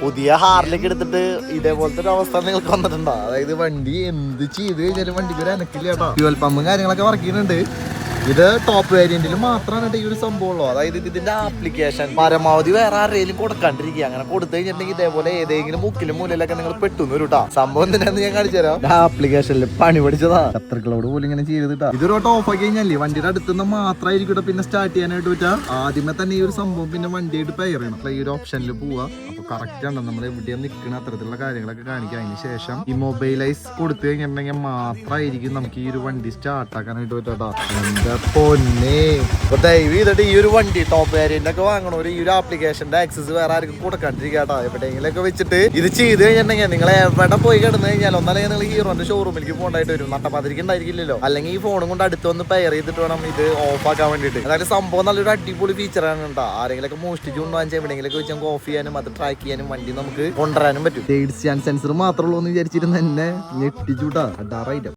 പുതിയ ഹാറിലേക്ക് എടുത്തിട്ട് ഇതേപോലത്തെ ഒരു അവസ്ഥ നിങ്ങൾക്ക് വന്നിട്ടുണ്ടോ? അതായത് വണ്ടി എന്ത് ചെയ്ത് കഴിഞ്ഞാലും വണ്ടിക്ക് ഒരു അനക്കില്ല കേട്ടോ. ഫ്യൂൽ പമ്പും കാര്യങ്ങളൊക്കെ വർക്ക് ചെയ്യുന്നുണ്ട്. ഇത് ടോപ്പ് വേരിയന്റിൽ മാത്രമാണ് ഈ ഒരു സംഭവമുള്ളൂ. അതായത് ഇത് ഇതിന്റെ ആപ്ലിക്കേഷൻ പരമാവധി വേറെ ആരെങ്കിലും കൊടുക്കാണ്ടിരിക്കുക. അങ്ങനെ കൊടുത്തു കഴിഞ്ഞിട്ടുണ്ടെങ്കിൽ ഇതേപോലെ ഏതെങ്കിലും മുക്കിലും മൂലയിലൊക്കെ നിങ്ങൾ പെട്ടെന്ന് ഒരു സംഭവം എന്തിനാന്ന് ഞാൻ കാണിച്ചു തരാം. ആപ്ലിക്കേഷനിൽ പണി പഠിച്ചതാ. ശത്രുക്കളോട് പോലും ഇങ്ങനെ ചെയ്തിട്ടാ ഇതൊരു ഓഫ് ആക്കി കഴിഞ്ഞാലേ വണ്ടിയുടെ അടുത്തുനിന്ന് മാത്രമായിരിക്കും പിന്നെ സ്റ്റാർട്ട് ചെയ്യാനായിട്ട് പറ്റാ. ആദ്യമേ തന്നെ ഈ ഒരു സംഭവം പിന്നെ വണ്ടിയായിട്ട് ചെയ്യണം. അപ്പൊ ഈ ഒരു ഓപ്ഷനിൽ പോവാ. അപ്പൊ കറക്റ്റ് ആണ്. നമ്മൾ എവിടെയാണ് നിൽക്കുന്ന അത്തരത്തിലുള്ള കാര്യങ്ങളൊക്കെ കാണിക്കാം. അതിന് ശേഷം ഈ മൊബൈലൈസ് കൊടുത്തു കഴിഞ്ഞിട്ടുണ്ടെങ്കിൽ മാത്രമായിരിക്കും നമുക്ക് ഈ ഒരു വണ്ടി സ്റ്റാർട്ട് ആക്കാനായിട്ട് പറ്റാട്ടോ പൊന്നെ. ഇപ്പൊ ഈ ഒരു വണ്ടി ടോപ്പ് വേരിയന്റ് ഒക്കെ വാങ്ങണോ ഈ ഒരു ആപ്ലിക്കേഷന്റെ ആക്സസ് വേറെ ആർക്കും കൊടുക്കാണ്ടിരിക്കാട്ടോ എവിടെയെങ്കിലൊക്കെ വെച്ചിട്ട് ഇത് ചെയ്ത് കഴിഞ്ഞിട്ടുണ്ടെങ്കിൽ നിങ്ങൾ എവിടെ പോയി കിടന്നു കഴിഞ്ഞാൽ ഒന്നല്ലെങ്കിൽ നിങ്ങൾ ഹീറോന്റെ ഷോറൂമിലേക്ക് പോകണ്ടായിട്ട് വരും. നട്ടപ്പാതിരിക്ക് ഉണ്ടായിരിക്കില്ലല്ലോ അല്ലെങ്കിൽ ഈ ഫോണും കൊണ്ട് അടുത്ത് വന്ന് പെയർ ചെയ്തിട്ട് വേണം ഇത് ഓഫ് ആക്കാൻ വേണ്ടിയിട്ട്. അതായത് സംഭവം നല്ലൊരു അടിപൊളി ഫീച്ചറാണ് കേട്ടോ. ആരെങ്കിലൊക്കെ മോഷ്ടിച്ച് കൊണ്ടുപോകാൻ എവിടെയെങ്കിലൊക്കെ വെച്ച് നമുക്ക് ഓഫ് ചെയ്യാനും അത് ട്രാക്ക് ചെയ്യാനും വണ്ടി നമുക്ക് കൊണ്ടുവരാനും പറ്റും. സെൻസർ മാത്രമേ ഉള്ളൂ എന്ന് വിചാരിച്ചിരുന്ന എന്നെ ഞെട്ടിച്ചുട്ടാ അഡാറൈറ്റം